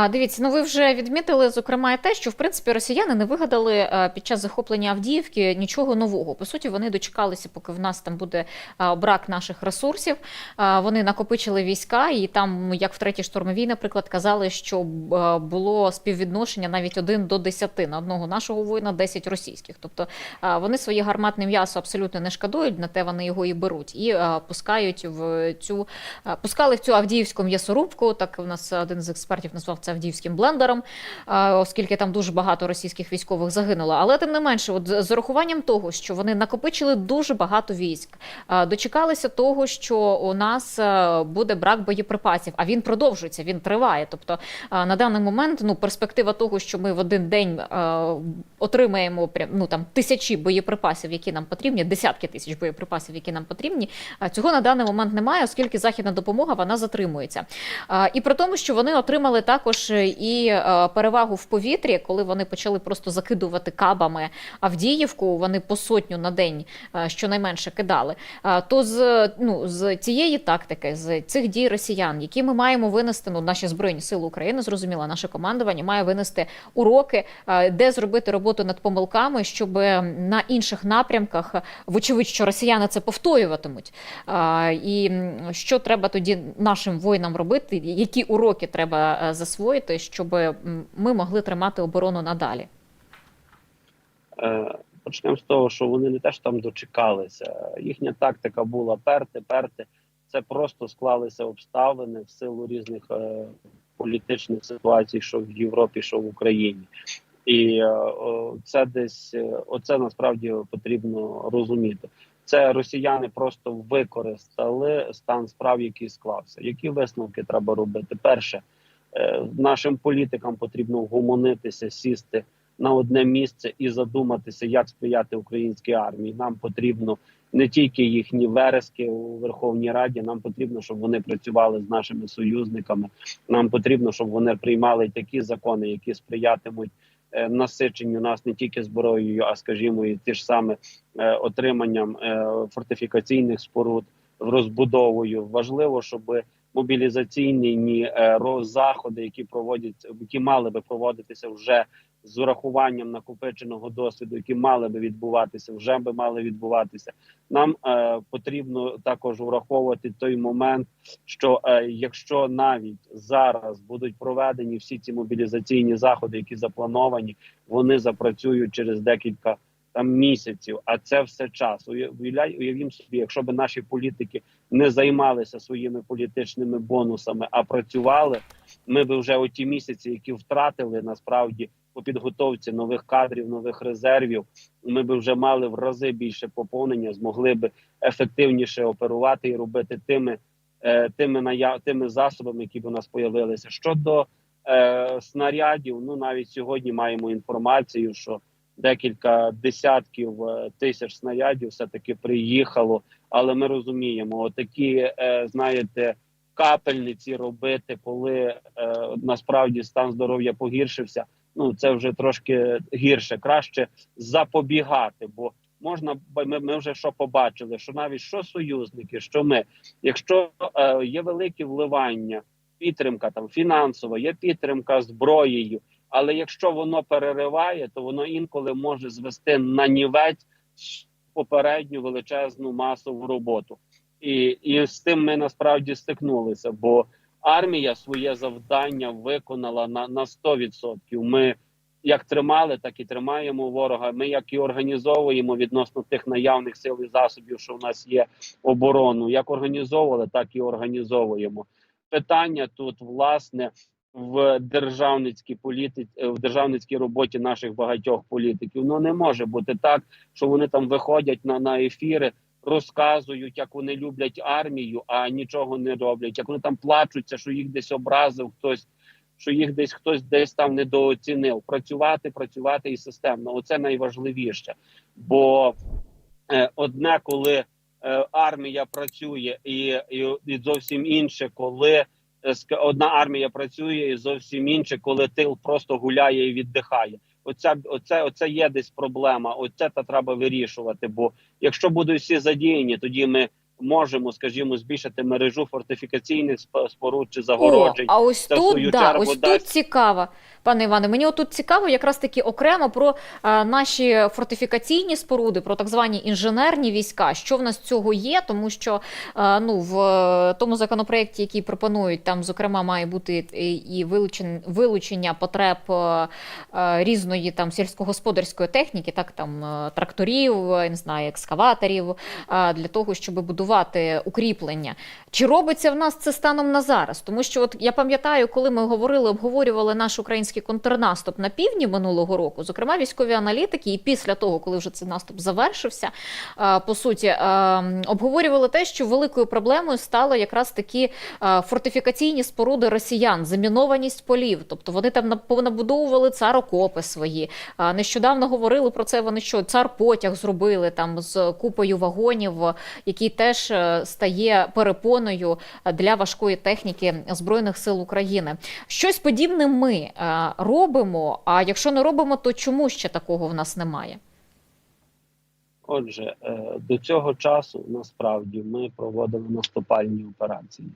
А, дивіться, ну ви вже відмітили, зокрема, і те, що в принципі росіяни не вигадали е, під час захоплення Авдіївки нічого нового. По суті, вони дочекалися, поки в нас там буде е, брак наших ресурсів. Е, Вони накопичили війська, і там, як в третій штурмовій, наприклад, казали, що було співвідношення навіть один до 10 на одного нашого воїна, 10 російських. Тобто вони своє гарматне м'ясо абсолютно не шкодують, на те вони його і беруть, і пускають в цю пускали в цю Авдіївську м'ясорубку. Так у нас один з експертів назвав це Авдіївським блендером, оскільки там дуже багато російських військових загинуло. Але тим не менше, от з урахуванням того, що вони накопичили дуже багато військ, дочекалися того, що у нас буде брак боєприпасів. А він продовжується, він триває. Тобто на даний момент ну перспектива того, що ми в один день отримаємо прям ну там тисячі боєприпасів, які нам потрібні, десятки тисяч боєприпасів, які нам потрібні. Цього на даний момент немає, оскільки західна допомога вона затримується. І при тому, що вони отримали також і е, перевагу в повітрі, коли вони почали просто закидувати кабами Авдіївку. Вони по сотню на день е, щонайменше кидали. Е, То з ну з цієї тактики, з цих дій росіян, які ми маємо винести, ну наші збройні сили України, зрозуміло, наше командування має винести уроки, е, де зробити роботу над помилками, щоб на інших напрямках, вочевидь, що росіяни це повторюватимуть. І що треба тоді нашим воїнам робити? Які уроки треба е, засвоїти, щоб ми могли тримати оборону надалі? Е, Почнемо з того, що вони не теж там дочекалися. Їхня тактика була перти, перти. Це просто склалися обставини в силу різних е, політичних ситуацій, що в Європі, що в Україні. І е, це десь е, оце насправді потрібно розуміти. Це росіяни просто використали стан справ, який склався. Які висновки треба робити? Перше, нашим політикам потрібно вгомонитися, сісти на одне місце і задуматися, як сприяти українській армії. Нам потрібно не тільки їхні верески у Верховній Раді. Нам потрібно, щоб вони працювали з нашими союзниками. Нам потрібно, щоб вони приймали такі закони, які сприятимуть е, насиченню нас не тільки зброєю, а скажімо, і ті ж саме е, отриманням е, фортифікаційних споруд, розбудовою. Важливо, щоб мобілізаційні е, роз- які проводяться, які мали би проводитися вже з урахуванням накопиченого досвіду, які мали би відбуватися, вже би мали відбуватися. Нам е, потрібно також враховувати той момент, що е, якщо навіть зараз будуть проведені всі ці мобілізаційні заходи, які заплановані, вони запрацюють через декілька там місяців. А це все час. Уявляй, уявім собі, якщо б наші політики не займалися своїми політичними бонусами, а працювали, ми би вже оті місяці, які втратили насправді по підготовці нових кадрів, нових резервів, ми би вже мали в рази більше поповнення, змогли би ефективніше оперувати і робити тими, е, тими наяв, тими засобами, які б у нас появилися. Щодо е, снарядів, ну навіть сьогодні маємо інформацію, що декілька десятків е, тисяч снарядів все таки приїхало. Але ми розуміємо, отакі, е, знаєте, капельниці робити, коли е, насправді стан здоров'я погіршився. Ну це вже трошки гірше, краще запобігати, бо можна ми, ми вже що побачили, що навіть що союзники, що ми, якщо е, є великі вливання, підтримка там фінансова, є підтримка зброєю. Але якщо воно перериває, то воно інколи може звести на нівець попередню величезну масову роботу, і, і з тим ми насправді стикнулися. Бо армія своє завдання виконала на, на 100%. Ми як тримали, так і тримаємо ворога. Ми як і організовуємо відносно тих наявних сил і засобів, що в нас є оборону. Як організовували, так і організовуємо. Питання тут власне в державницькій політиці в державницькій роботі наших багатьох політиків. Ну не може бути так, що вони там виходять на, на ефіри, розказують, як вони люблять армію, а нічого не роблять. Як вони там плачуться, що їх десь образив хтось, що їх десь хтось десь там недооцінив. Працювати, працювати і системно. Оце найважливіше. Бо е, одне, коли е, армія працює, і, і, і зовсім інше, коли е, одна армія працює, і зовсім інше, коли тил просто гуляє і віддихає. Оця оце, оце є десь проблема. Оце та треба вирішувати. Бо якщо будуть всі задіяні, тоді ми можемо, скажімо, збільшити мережу фортифікаційних сп- споруд чи О, загороджень. а ось тут, да, ось дасть- тут цікаво, пане Іване. Мені отут цікаво якраз таки окремо про е, наші фортифікаційні споруди, про так звані інженерні війська. Що в нас цього є? Тому що е, ну в е, тому законопроекті, який пропонують, там зокрема має бути і, вилучен, вилучення потреб е, різної там сільськогосподарської техніки, так там тракторів, не знаю, екскаваторів, е, для того, щоб будувати укріплення. Чи робиться в нас це станом на зараз? Тому що от я пам'ятаю, коли ми говорили, обговорювали наш український контрнаступ на півдні минулого року, зокрема військові аналітики, і після того, коли вже цей наступ завершився, по суті, обговорювали те, що великою проблемою стало якраз такі фортифікаційні споруди росіян, замінованість полів. Тобто вони там понабудовували царокопи свої. Нещодавно говорили про це. Вони що цар потяг зробили там з купою вагонів, який теж е, стає перепоною е, для важкої техніки збройних сил України. Щось подібне ми е, робимо. А якщо не робимо, то чому ще такого в нас немає? Отже, до цього часу насправді ми проводили наступальні операції.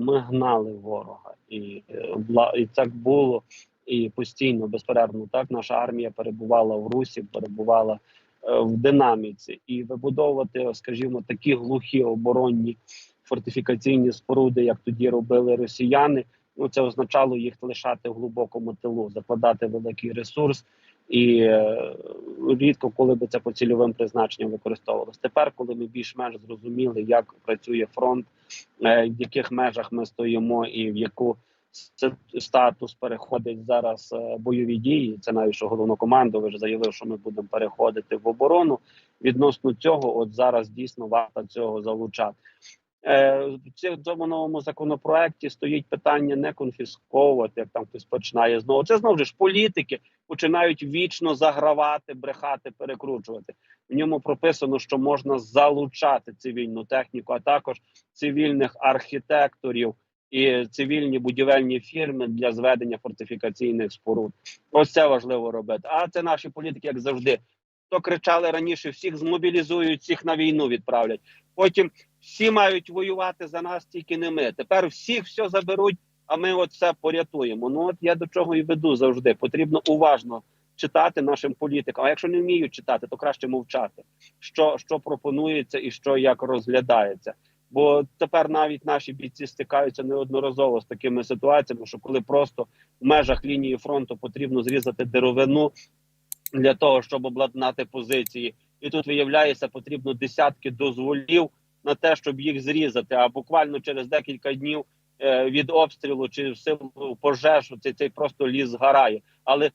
Ми гнали ворога, і і так було і постійно, безперервно. Так наша армія перебувала в русі, перебувала в динаміці, і вибудовувати, скажімо, такі глухі оборонні фортифікаційні споруди, як тоді робили росіяни. Ну це означало їх лишати в глибокому тилу, закладати великий ресурс, і е, рідко коли би це по цільовим призначенням використовувалось. Тепер, коли ми більш-менш зрозуміли, як працює фронт, е, в яких межах ми стоїмо, і в яку статус переходить зараз е, бойові дії. Це навіть що головнокомандувач заявив, що ми будемо переходити в оборону. Відносно цього, от зараз дійсно варто цього залучати. Е, в цьому новому законопроекті стоїть питання не конфісковувати, як там хтось починає знову. Це знову ж політики починають вічно загравати, брехати, перекручувати. В ньому прописано, що можна залучати цивільну техніку, а також цивільних архітекторів і цивільні будівельні фірми для зведення фортифікаційних споруд. Ось це важливо робити. А це наші політики, як завжди. То кричали раніше: всіх змобілізують, всіх на війну відправлять. Потім всі мають воювати за нас, тільки не ми. Тепер всіх все заберуть, а ми от все порятуємо. Ну от я до чого і веду завжди. Потрібно уважно читати нашим політикам. А якщо не вміють читати, то краще мовчати, що, що пропонується і що як розглядається. Бо тепер навіть наші бійці стикаються неодноразово з такими ситуаціями, що коли просто в межах лінії фронту потрібно зрізати деревину для того, щоб обладнати позиції, і тут виявляється, потрібно десятки дозволів на те, щоб їх зрізати. А буквально через декілька днів е, від обстрілу чи в силу пожежу цей, цей просто ліс згорає. Але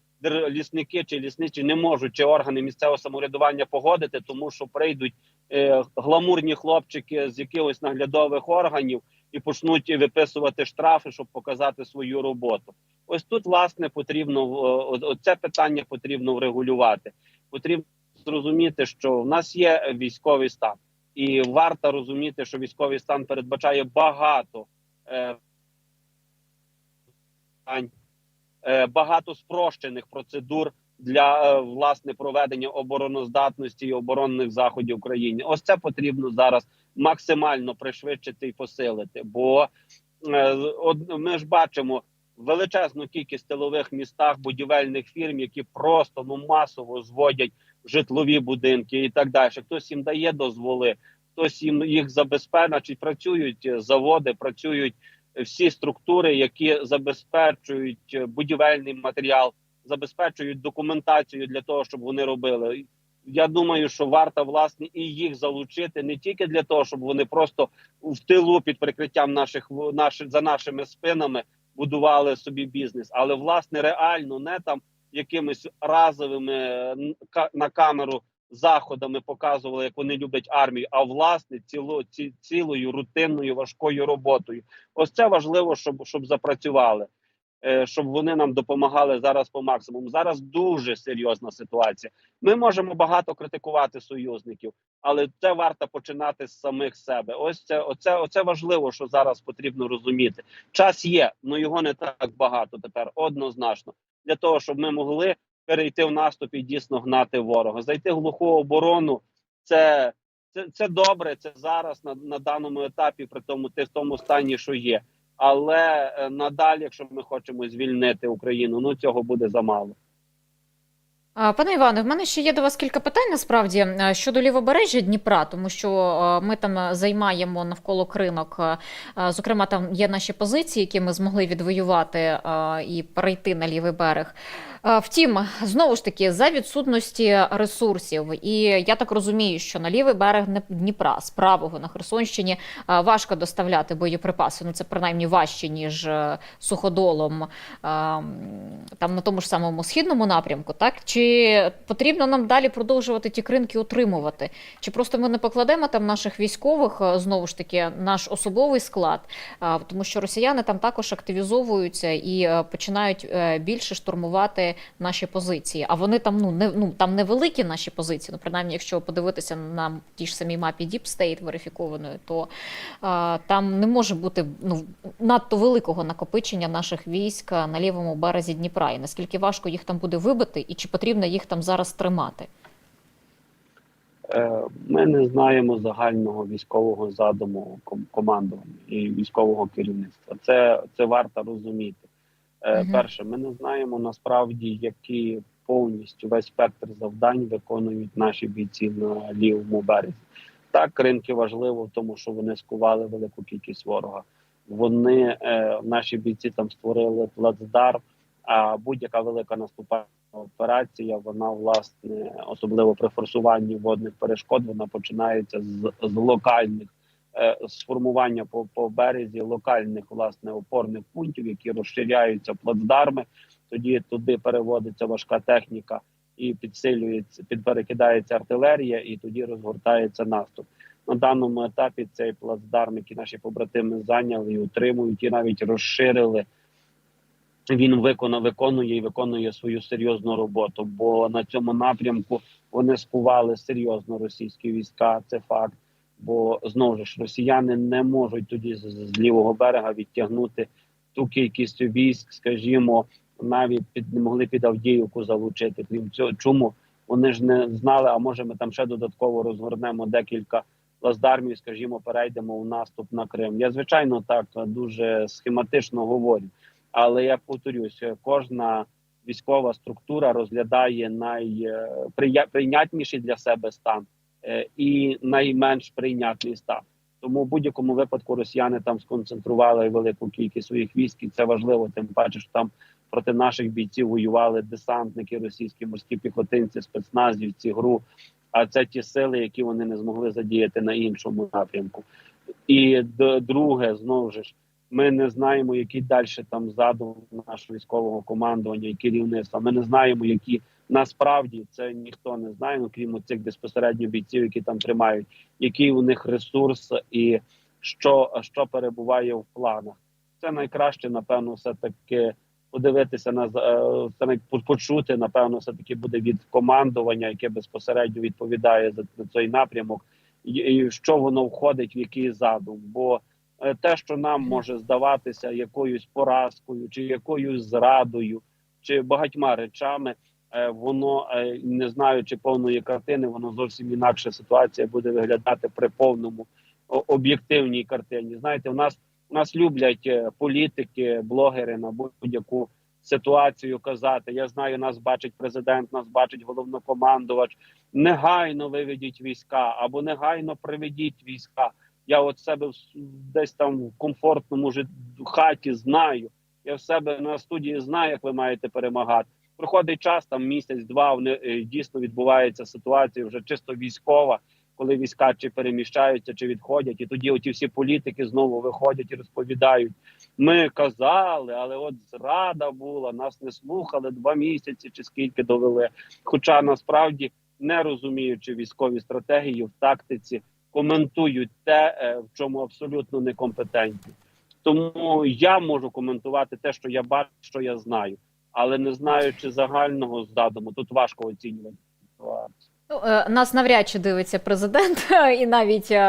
лісники чи лісничі не можуть чи органи місцевого самоврядування погодити, тому що прийдуть е, гламурні хлопчики з якихось наглядових органів і почнуть виписувати штрафи, щоб показати свою роботу. Ось тут власне потрібно це питання потрібно врегулювати. Потрібно зрозуміти, що в нас є військовий стан, і варто розуміти, що військовий стан передбачає багато е, е, багато спрощених процедур для е, власне проведення обороноздатності і оборонних заходів в Україні. Ось це потрібно зараз максимально пришвидшити і посилити. Бо е, ми ж бачимо величезну кількість тилових містах будівельних фірм, які просто ну масово зводять житлові будинки і так далі. Хтось їм дає дозволи, хтось їм їх забезпечує, значить працюють заводи, працюють всі структури, які забезпечують е, будівельний матеріал, забезпечують документацію для того, щоб вони робили. Я думаю, що варто власне і їх залучити не тільки для того, щоб вони просто в тилу під прикриттям наших наших за нашими спинами будували собі бізнес, але власне реально не там якимись разовими на камеру заходами показували, як вони люблять армію, а власне ціло, ці, цілою рутинною важкою роботою. Ось це важливо, щоб, щоб запрацювали. Е, Щоб вони нам допомагали зараз по максимуму. Зараз дуже серйозна ситуація. Ми можемо багато критикувати союзників, але це варто починати з самих себе. Ось це оце, оце важливо, що зараз потрібно розуміти. Час є, але його не так багато тепер, однозначно, для того, щоб ми могли перейти в наступ і дійсно гнати ворога. Зайти в глуху оборону це, це, це добре. Це зараз на, на даному етапі, при тому ти в тому стані, що є. Але е, надалі, якщо ми хочемо звільнити Україну, ну цього буде замало. Пане Іване, в мене ще є до вас кілька питань насправді е, щодо лівобережжя Дніпра, тому що е, ми там займаємо навколо кринок. е, Зокрема, там є наші позиції, які ми змогли відвоювати і перейти на лівий берег. Е, Втім, знову ж таки, за відсутності ресурсів, і я так розумію, що на лівий берег Дніпра з правого на Херсонщині е, важко доставляти боєприпаси. Ну це принаймні важче ніж е, суходолом е, там на тому ж самому східному напрямку, так чи потрібно нам далі продовжувати ті кринки утримувати? Чи просто ми не покладемо там наших військових знову ж таки наш особовий склад, тому що росіяни там також активізовуються і починають більше штурмувати наші позиції. А вони там ну не ну там невеликі наші позиції. Ну принаймні, якщо подивитися на тій ж самій мапі Deep State верифікованої, то а, там не може бути ну надто великого накопичення наших військ на лівому березі Дніпра. І наскільки важко їх там буде вибити, і чи потрібно їх там зараз тримати? Е, Ми не знаємо загального військового задуму командування і військового керівництва. Це, це варто розуміти. Е. Перше, ми не знаємо насправді, які повністю весь спектр завдань виконують наші бійці на лівому березі. Так, ринки важливо в тому, що вони скували велику кількість ворога. Вони е, наші бійці там створили плацдарм. А будь-яка велика наступальна операція, вона власне, особливо при форсуванні водних перешкод, вона починається з, з локальних сформування по, по березі локальних власне опорних пунктів, які розширяються плацдарми. Тоді туди переводиться важка техніка і підсилюється, підперекидається артилерія, і тоді розгортається наступ. На даному етапі цей плацдарм, який наші побратими зайняли і утримують, і навіть розширили. Він виконав, виконує і виконує свою серйозну роботу. Бо на цьому напрямку вони скували серйозно російські війська. Це факт. Бо знову ж росіяни не можуть тоді з, лівого берега відтягнути ту кількість військ, скажімо, навіть під не могли під Авдіївку залучити. Крім цього, чому вони ж не знали? А може, ми там ще додатково розгорнемо декілька плацдармів, скажімо, перейдемо у наступ на Крим. Я звичайно так дуже схематично говорю. Але я повторюсь, кожна військова структура розглядає найприйнятніший для себе стан і найменш прийнятний стан. Тому в будь-якому випадку росіяни там сконцентрували велику кількість своїх військ, і це важливо. Тим паче, що там проти наших бійців воювали десантники, російські морські піхотинці, спецназівці, гру. А це ті сили, які вони не змогли задіяти на іншому напрямку. І друге, знову ж ми не знаємо, який далі там задум нашого військового командування і керівництва. Ми не знаємо, які насправді це ніхто не знає, ну крім цих безпосередньо бійців, які там тримають, який у них ресурс і що, що перебуває в планах. Це найкраще, напевно, все таки подивитися на е, це почути. Напевно, все таки буде від командування, яке безпосередньо відповідає за, цей напрямок, і, що воно входить, в який задум. Бо те, що нам може здаватися якоюсь поразкою, чи якоюсь зрадою, чи багатьма речами, е, воно е, не знаючи повної картини, воно зовсім інакше ситуація буде виглядати при повному об'єктивній картині. Знаєте, у нас у нас люблять е, політики, блогери на будь-яку ситуацію казати. Я знаю, нас бачить президент, нас бачить головнокомандувач. Негайно виведіть війська або негайно приведіть війська. Я от себе десь там в комфортному жит- хаті знаю. Я в себе на студії знаю, як ви маєте перемагати. Проходить час, там місяць-два. Вони е, дійсно відбувається ситуація вже чисто військова, коли війська чи переміщаються, чи відходять, і тоді оті всі політики знову виходять і розповідають. Ми казали, але от зрада була, нас не слухали два місяці чи скільки довели. Хоча насправді не розуміючи військові стратегії в тактиці, коментують те, е, в чому абсолютно некомпетентні. Тому я можу коментувати те, що я бачу, що я знаю, але не знаючи загального задуму, тут важко оцінювати ситуацію. Ну, е, нас навряд чи дивиться президент і навіть е,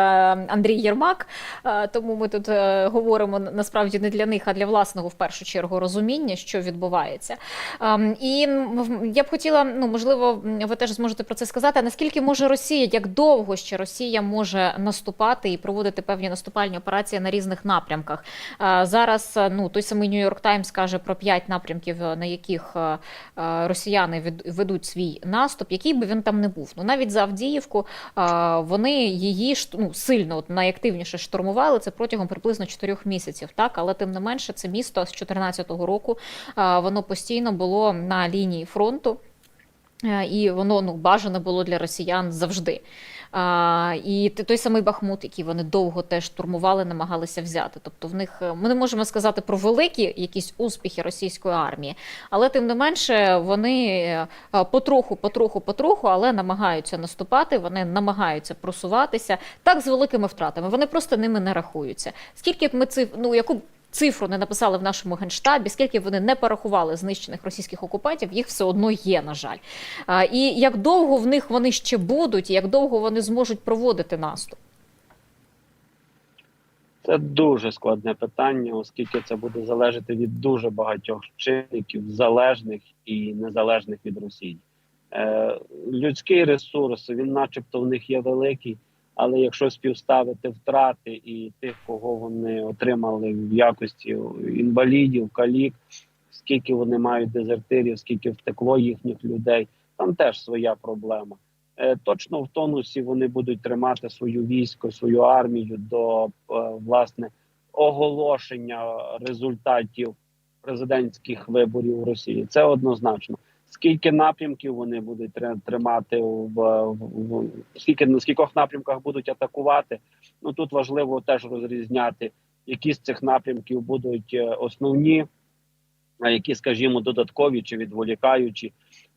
Андрій Єрмак. Е, Тому ми тут говоримо насправді не для них, а для власного в першу чергу розуміння, що відбувається. Ем, І я б хотіла, ну можливо, ви теж зможете про це сказати. Наскільки може Росія, як довго ще Росія може наступати і проводити певні наступальні операції на різних напрямках? Зараз ну той самий Нью-Йорк Таймс каже про п'ять напрямків, на яких росіяни ведуть свій наступ, який би він там не був. Ну навіть за Авдіївку вони її ну, сильно от, найактивніше штурмували це протягом приблизно чотирьох місяців. Так, але тим не менше, це місто з 2014 року воно постійно було на лінії фронту. Е, І воно ну бажане було для росіян завжди. А, і той самий Бахмут, який вони довго теж штурмували, намагалися взяти. Тобто, в них е, ми не можемо сказати про великі якісь успіхи російської армії, але тим не менше вони е, е, потроху, потроху, потроху, але намагаються наступати. Вони намагаються просуватися так з великими втратами. Вони просто ними не рахуються. Скільки б ми циф... ну яку цифру не написали в нашому генштабі, скільки вони не порахували знищених російських окупантів, їх все одно є, на жаль. І як довго в них вони ще будуть, і як довго вони зможуть проводити наступ? Це дуже складне питання, оскільки це буде залежати від дуже багатьох чинників, залежних і незалежних від Росії. Е, людський ресурс, він, начебто, в них є великий, але якщо співставити втрати і тих, кого вони отримали в якості інвалідів, калік, скільки вони мають дезертирів, скільки втекло їхніх людей, там теж своя проблема. Е, Точно в тонусі вони будуть тримати свою військо, свою армію до е, власне оголошення результатів президентських виборів у Росії. Це однозначно. Скільки напрямків вони будуть тримати в, в, скільки на скількох напрямках будуть атакувати? Ну тут важливо теж розрізняти, які з цих напрямків будуть е, основні, а які, скажімо, додаткові чи відволікаючі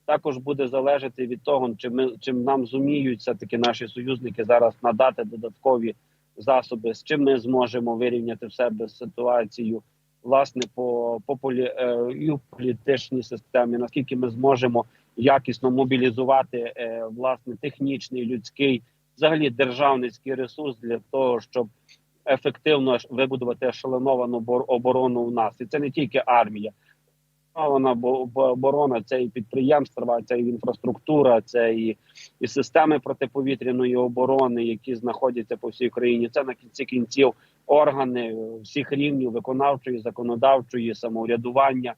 також буде залежати від того, чи ми чим нам зуміють все таки наші союзники зараз надати додаткові засоби, з чим ми зможемо вирівняти в себе ситуацію, власне, по, по полі, е, і політичній системі, наскільки ми зможемо якісно мобілізувати е, власне технічний, людський, взагалі державницький ресурс для того, щоб ефективно вибудувати ешелоновану бор- оборону у нас, і це не тільки армія. Вона оборона, це і підприємства, це і інфраструктура, це і, і системи протиповітряної оборони, які знаходяться по всій країні. Це на кінці кінців органи всіх рівнів виконавчої, законодавчої, самоврядування.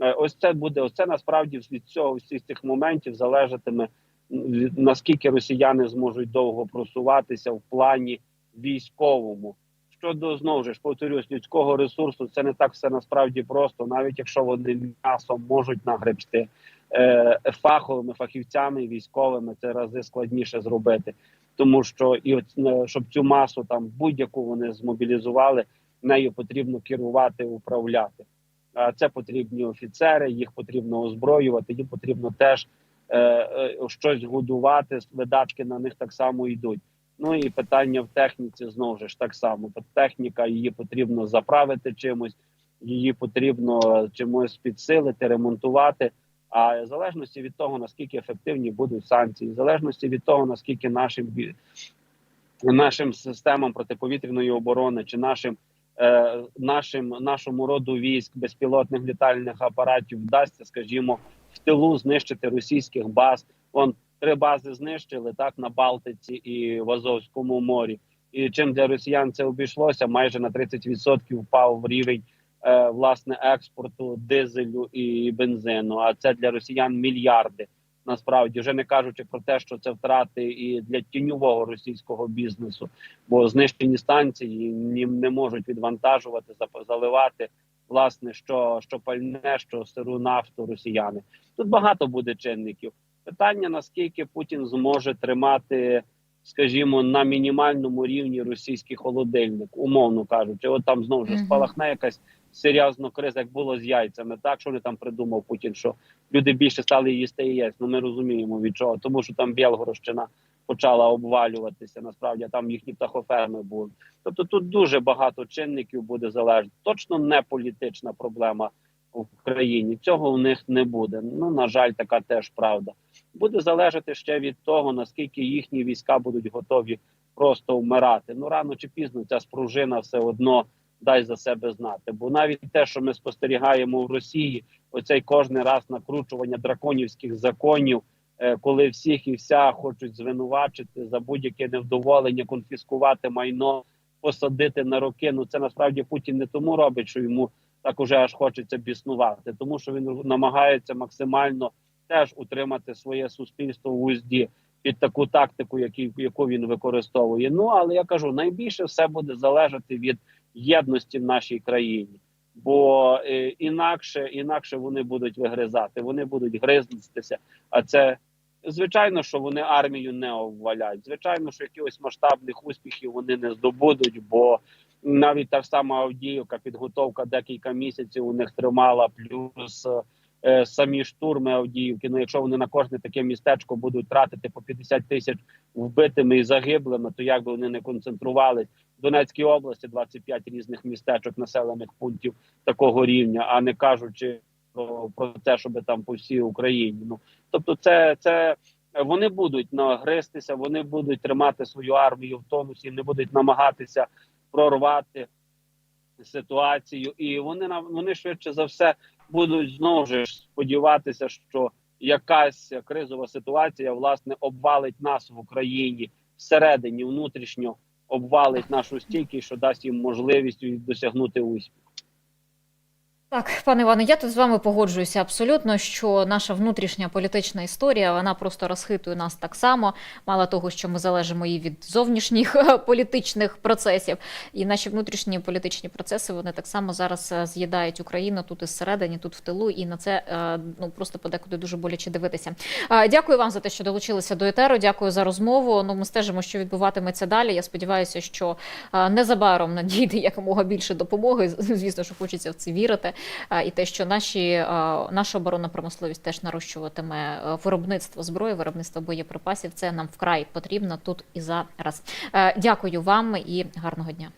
Е, Ось це буде. Ось це насправді від цього всіх цих моментів залежатиме наскільки росіяни зможуть довго просуватися в плані військовому. Щодо знову ж повторюсь, людського ресурсу, це не так все насправді просто, навіть якщо вони м'ясом можуть нагребсти е, фаховими фахівцями, військовими, це рази складніше зробити, тому що і от е, щоб цю масу там будь-яку вони змобілізували, нею потрібно керувати, управляти. А це потрібні офіцери, їх потрібно озброювати, їм потрібно теж е, е, щось годувати. Видатки на них так само йдуть. Ну і питання в техніці знову ж так само. Техніка її потрібно заправити чимось, її потрібно чимось підсилити, ремонтувати. А в залежності від того наскільки ефективні будуть санкції, в залежності від того наскільки нашим нашим системам протиповітряної оборони чи нашим е, нашим нашому роду військ безпілотних літальних апаратів вдасться, скажімо, в тилу знищити російських баз. Он три бази знищили так на Балтиці і в Азовському морі. І чим для росіян це обійшлося, майже на 30% впав в рівень власне експорту дизелю і бензину. А це для росіян мільярди. Насправді, вже не кажучи про те, що це втрати і для тіньового російського бізнесу, бо знищені станції не можуть відвантажувати, заливати власне що, що пальне, що сиру нафту росіяни. Тут багато буде чинників. Питання наскільки Путін зможе тримати, скажімо, на мінімальному рівні російський холодильник, умовно кажучи, от там знову ж спалахне якась серйозна криза, як було з яйцями. Так що вони там придумав Путін, що люди більше стали їсти яєць. Ну ми розуміємо від чого, тому що там Білгородщина почала обвалюватися. Насправді а там їхні птахоферми були. Тобто тут дуже багато чинників буде залежати. Точно не політична проблема в країні. Цього в них не буде. Ну на жаль, така теж правда. буде залежати ще від того, наскільки їхні війська будуть готові просто вмирати. Ну рано чи пізно ця спружина все одно дасть за себе знати. Бо навіть те, що ми спостерігаємо в Росії, оцей кожний раз накручування драконівських законів, е, коли всіх і вся хочуть звинувачити за будь-яке невдоволення, конфіскувати майно, посадити на роки. Ну це насправді Путін не тому робить, що йому так уже аж хочеться біснувати, тому що він намагається максимально теж утримати своє суспільство в узді під таку тактику, яку він використовує. Ну але я кажу, найбільше все буде залежати від єдності в нашій країні. Бо е, інакше інакше вони будуть вигризати, вони будуть гризтися. А це звичайно, що вони армію не обвалять. Звичайно, що якихось масштабних успіхів вони не здобудуть, бо навіть та ж сама Авдіївка, підготовка декілька місяців у них тримала, плюс е, самі штурми Авдіївки. Ну, якщо вони на кожне таке містечко будуть тратити по 50 тисяч вбитими і загиблими, то як би вони не концентрувались в Донецькій області 25 різних містечок, населених пунктів такого рівня, а не кажучи про, про те, щоб там по всій Україні. Ну тобто, це, це вони будуть нагристися, вони будуть тримати свою армію в тонусі, не будуть намагатися прорвати ситуацію, і вони вони швидше за все будуть знову ж сподіватися, що якась кризова ситуація власне обвалить нас в Україні всередині, внутрішньо обвалить нашу стійкість, що дасть їм можливість досягнути успіху. Так, пане Іване, я тут з вами погоджуюся абсолютно, що наша внутрішня політична історія вона просто розхитує нас так само. Мало того, що ми залежимо і від зовнішніх е, політичних процесів, і наші внутрішні політичні процеси вони так само зараз е, з'їдають Україну тут із середині, тут в тилу, і на це е, ну просто подекуди дуже боляче дивитися. Дякую вам за те, що долучилися до етеру. Дякую за розмову. Ну, ми стежимо, що відбуватиметься далі. Я сподіваюся, що незабаром надійде якомога більше допомоги. Звісно, що хочеться в це вірити. А, і те, що наші наша оборонна промисловість теж нарощуватиме е, виробництво зброї, виробництво боєприпасів. Це нам вкрай потрібно тут і зараз. Е, Дякую вам і гарного дня.